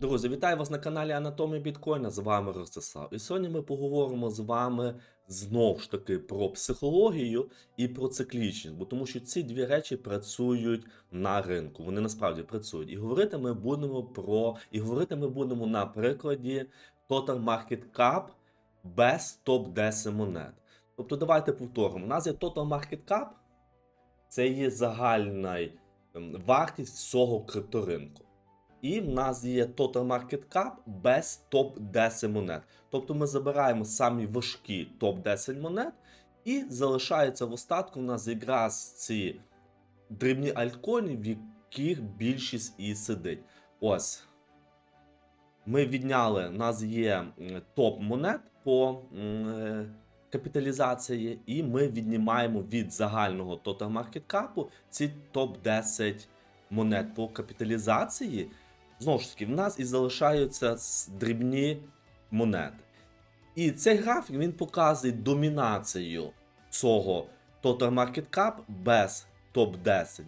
Друзі, вітаю вас на каналі Анатомія Біткоїна. З вами Ростислав. І сьогодні ми поговоримо з вами знов ж таки про психологію і про циклічність, бо тому що ці дві речі працюють на ринку. Вони насправді працюють. І говорити ми будемо про і говорити ми будемо на прикладі Total Market Cap без топ-10 монет. Тобто, давайте повторимо. У нас є Total Market Cap, це є загальна ем, вартість всього крипторинку. І в нас є Total Market Cap без топ-10 монет. Тобто ми забираємо самі важкі топ-10 монет, і залишається в остатку в нас якраз ці дрібні альткоїни, в яких більшість і сидить. Ось. Ми відняли, у нас є топ монет по е, капіталізації, і ми віднімаємо від загального Total Market Cap ці топ-10 монет по капіталізації. Знову ж таки, в нас і залишаються дрібні монети. І цей графік він показує домінацію цього Total Market Cap без топ-10.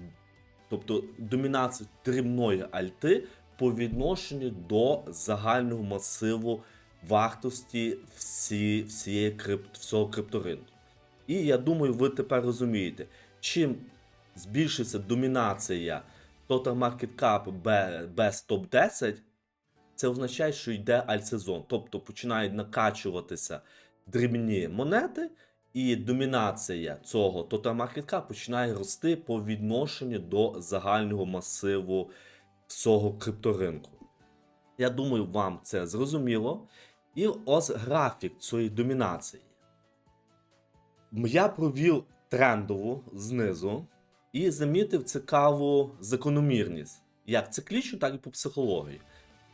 Тобто домінацію дрібної альти по відношенню до загального масиву вартості всі, всієї крипт, всього крипторинку. І я думаю, ви тепер розумієте, чим збільшиться домінація Total Market Cap без топ-10, це означає, що йде альтсезон. Тобто починають накачуватися дрібні монети, і домінація цього Total Market Cap починає рости по відношенню до загального масиву всього крипторинку. Я думаю, вам це зрозуміло. І ось графік цієї домінації. Я провів трендову знизу і замітив цікаву закономірність, як циклічну, так і по психології.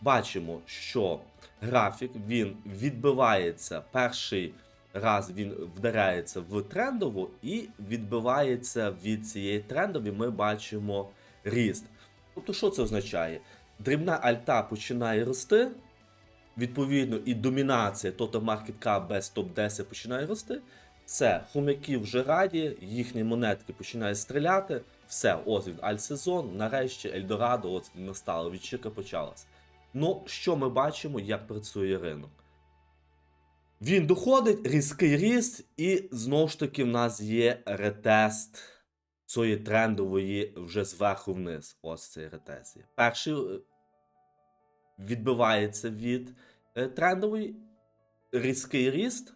Бачимо, що графік він відбивається перший раз він вдаряється в трендову і відбивається від цієї трендові. Ми бачимо ріст. Тобто, що це означає? Дрібна альта починає рости, відповідно, і домінація Total Market Cap без топ-10 починає рости. Все, хомяки вже раді, їхні монетки починають стріляти. Все, ось він альтсезон, нарешті Ельдорадо, от настало, відчика почалась. Ну, що ми бачимо, як працює ринок? Він доходить, різкий ріст, і знову ж таки в нас є ретест цієї трендової вже зверху вниз. Ось цей ретест. Перший е, відбивається від е, трендової, різкий ріст.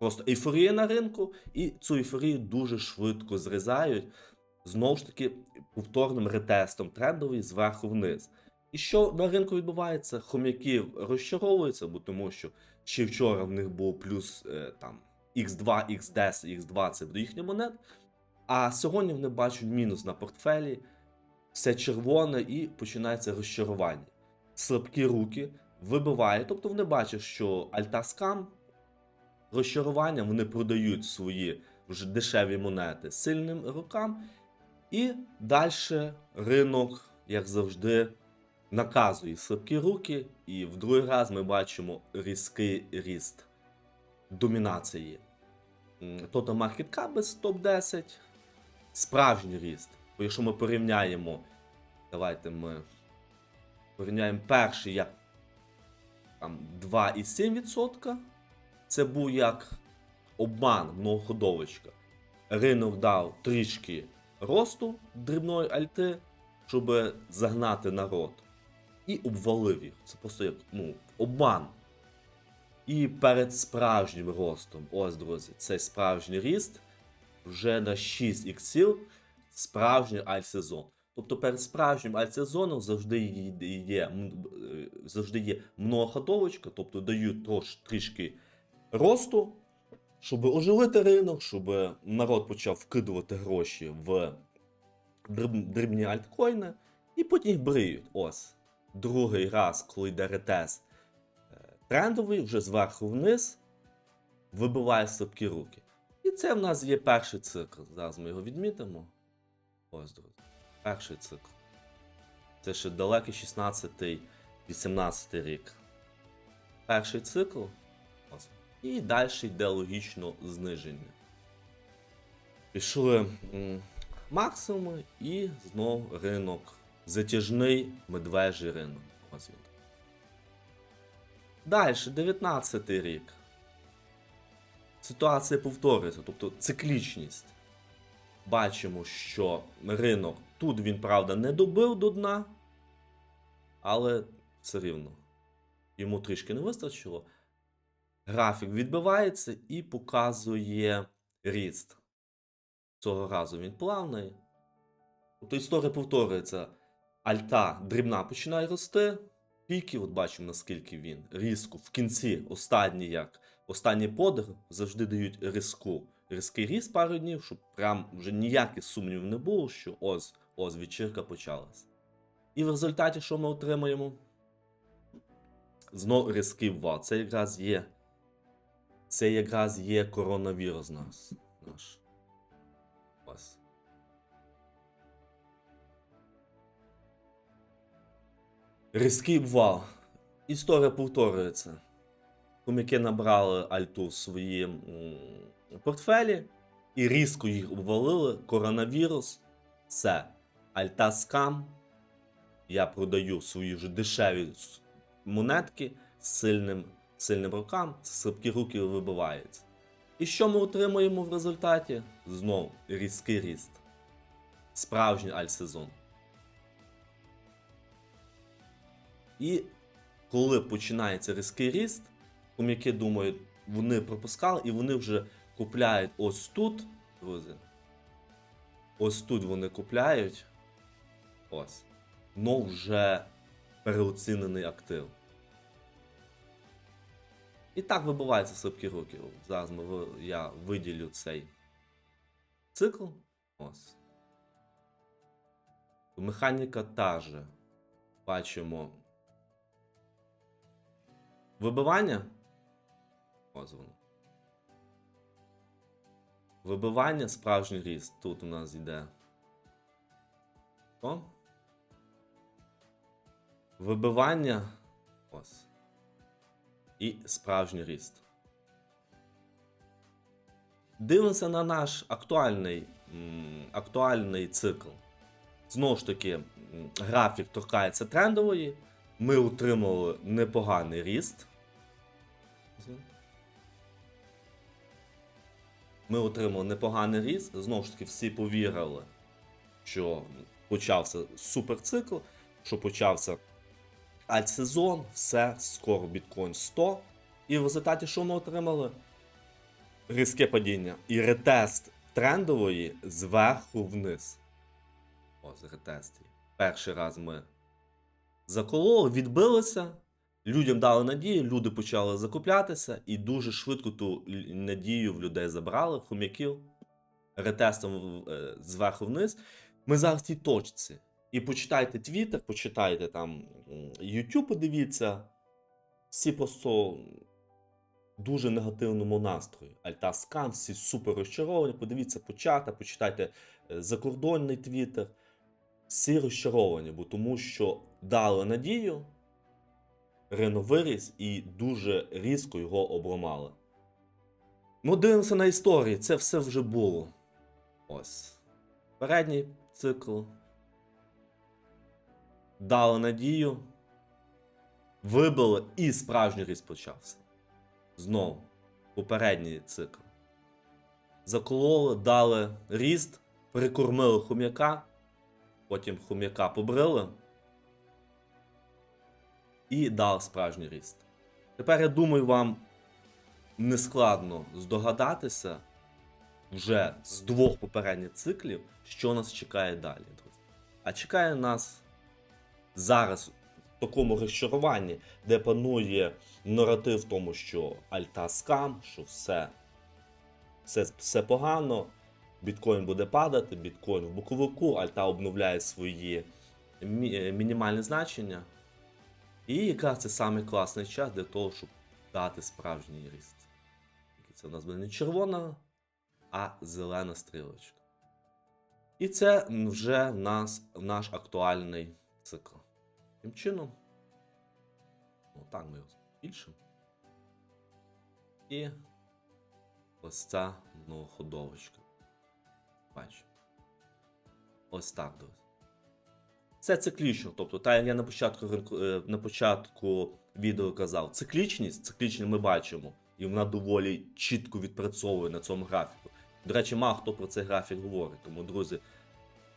Просто ейфорія на ринку, і цю ейфорію дуже швидко зрізають. Знову ж таки, повторним ретестом трендовий зверху вниз. І що на ринку відбувається? Хом'яки розчаровуються, бо тому що ще вчора в них був плюс е, там X2, X10, X20 до їхніх монет. А сьогодні вони бачать мінус на портфелі, все червоне і починається розчарування. Слабкі руки вибиває, тобто вони бачать, що альта розчарування, вони продають свої вже дешеві монети сильним рукам. І далі ринок, як завжди, наказує слабкі руки, і в другий раз ми бачимо різкий ріст домінації. Total Market Cap без топ-10, справжній ріст. Бо якщо ми порівняємо, давайте ми порівняємо перший як там 2,7%, це був як обман многоходовочка. Ринок дав трішки росту дрібної альти, щоб загнати народ. І обвалив їх. Це просто як ну, обман. І перед справжнім ростом, ось, друзі, цей справжній ріст вже на 6 іксів справжній альтсезон. Тобто перед справжнім альтсезоном завжди є, е, завжди є многоходовочка, тобто дають трош, трішки росту, щоб оживити ринок, щоб народ почав вкидувати гроші в дрібні альткоїни, і потім їх бриють. Ось. Другий раз, коли йде ретест е, трендовий, вже зверху вниз, вибиває слабкі руки. І це в нас є перший цикл. Зараз ми його відмітимо. Ось, друзі. Перший цикл. Це ще далекий 16-18 рік. Перший цикл. І далі йде логічно зниження. Пішли максимуми, і знов ринок затяжний медвежий ринок. Далі, 19 рік. Ситуація повторюється, тобто циклічність. Бачимо, що ринок тут він, правда, не добив до дна, але все рівно йому трішки не вистачило. Графік відбивається і показує ріст. Цього разу він плавний. Тобто історія повторюється. Альта дрібна починає рости. Піки, от бачимо, наскільки він різко. В кінці останній як останній подих завжди дають різку. Різкий ріст пару днів, щоб прям вже ніяких сумнівів не було, що ось ось вечірка почалась. І в результаті що ми отримаємо? Знов різкий вал. Це якраз є. Це якраз є коронавірус нас. Наш. Ось. Різкий обвал. Історія повторюється. Коміки набрали альту в свої портфелі і різко їх обвалили. Коронавірус. Це альта скам. Я продаю свої вже дешеві монетки з сильним, сильним рукам, слабкі руки вибиваються. І що ми отримуємо в результаті? Знов різкий ріст. Справжній альтсезон. І коли починається різкий ріст, ком'яки думають, вони пропускали, і вони вже купляють ось тут, друзі. Ось тут вони купляють. Ось. Ну вже переоцінений актив. І так вибиваються слабкі руки. Зараз ми, я виділю цей цикл. Ось. Механіка та же. Бачимо. Вибивання. Ось воно. Вибивання, справжній ріст. Тут у нас йде. О. Вибивання. Ось. І справжній ріст. Дивимося на наш актуальний, актуальний цикл. Знову ж таки, графік торкається трендової. Ми отримали непоганий ріст. Ми отримали непоганий ріст. Знову ж таки, всі повірили, що почався суперцикл, що почався альтсезон, все, скоро біткоін 100. І в результаті що ми отримали? Різке падіння. І ретест трендової зверху вниз. Ось ретест. Перший раз ми закололи, відбилися. Людям дали надію, люди почали закуплятися, і дуже швидко ту надію в людей забрали, хом'яків, ретестом е, зверху вниз. Ми зараз в цій точці. І почитайте Twitter, почитайте там YouTube, подивіться. Всі просто в дуже негативному настрої. Альта скам, всі супер розчаровані. Подивіться по чата, почитайте е, закордонний Twitter. Всі розчаровані, бо тому що дали надію, ринок виріс і дуже різко його обламали. Ми дивимося на історії, це все вже було. Ось. Передній цикл. Дали надію. Вибили і справжній ріст почався. Знову. Попередній цикл. Закололи, дали ріст, прикормили хом'яка, потім хом'яка побрили і дав справжній ріст. Тепер я думаю, вам нескладно здогадатися вже з двох попередніх циклів, що нас чекає далі, друзі. А чекає нас зараз в такому розчаруванні, де панує наратив в тому, що альта скам, що все, все, все погано, біткоін буде падати, біткоін в боковику, альта обновляє свої е, мінімальні значення. І якраз це саме класний час для того, щоб дати справжній ріст. Це у нас буде не червона, а зелена стрілочка. І це вже в нас наш актуальний цикл. Таким чином, ну так ми його збільшимо. І ось ця многоходовочка. Бачимо. Ось так, друзі. Це циклічно. Тобто, так як я на початку е, на початку відео казав, циклічність, циклічність ми бачимо, і вона доволі чітко відпрацьовує на цьому графіку. До речі, мало хто про цей графік говорить. Тому, друзі,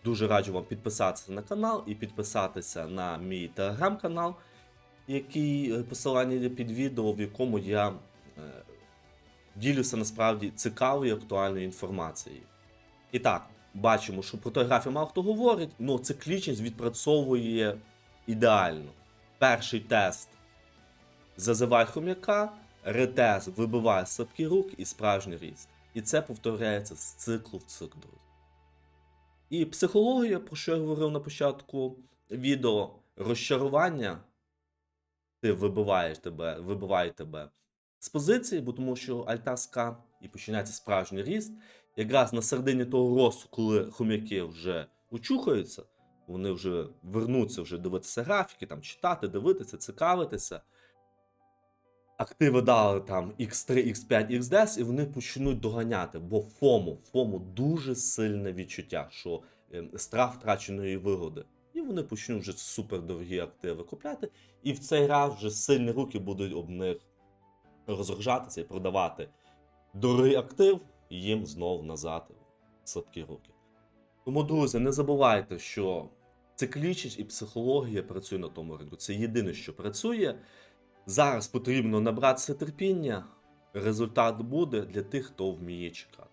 дуже раджу вам підписатися на канал і підписатися на мій телеграм-канал, який е, посилання під відео, в якому я е, ділюся насправді цікавою і актуальною інформацією. І так, бачимо, що про той мало хто говорить, але циклічність відпрацьовує ідеально. Перший тест зазиває хом'яка, ретест вибиває слабкі рук і справжній ріст. І це повторяється з циклу в цикл, друзі. І психологія, про що я говорив на початку відео, розчарування ти вибиваєш тебе, вибиває тебе з позиції, бо тому що альтаска і починається справжній ріст. Якраз на середині того росту, коли хом'яки вже очухаються, вони вже вернуться вже дивитися графіки, там читати, дивитися, цікавитися. Активи дали там X3, X5, XDS, і вони почнуть доганяти, бо ФОМО, ФОМО дуже сильне відчуття, що е, страх втраченої вигоди. І вони почнуть вже супердорогі активи купляти, і в цей раз вже сильні руки будуть об них розгружатися і продавати дорогий актив, їм знову назад слабкі руки. Тому, друзі, не забувайте, що циклічність і психологія працює на тому ринку. Це єдине, що працює. Зараз потрібно набратися терпіння. Результат буде для тих, хто вміє чекати.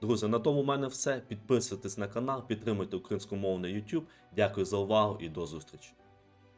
Друзі, на тому в мене все. Підписуйтесь на канал, підтримуйте українськомовний YouTube. Дякую за увагу і до зустрічі.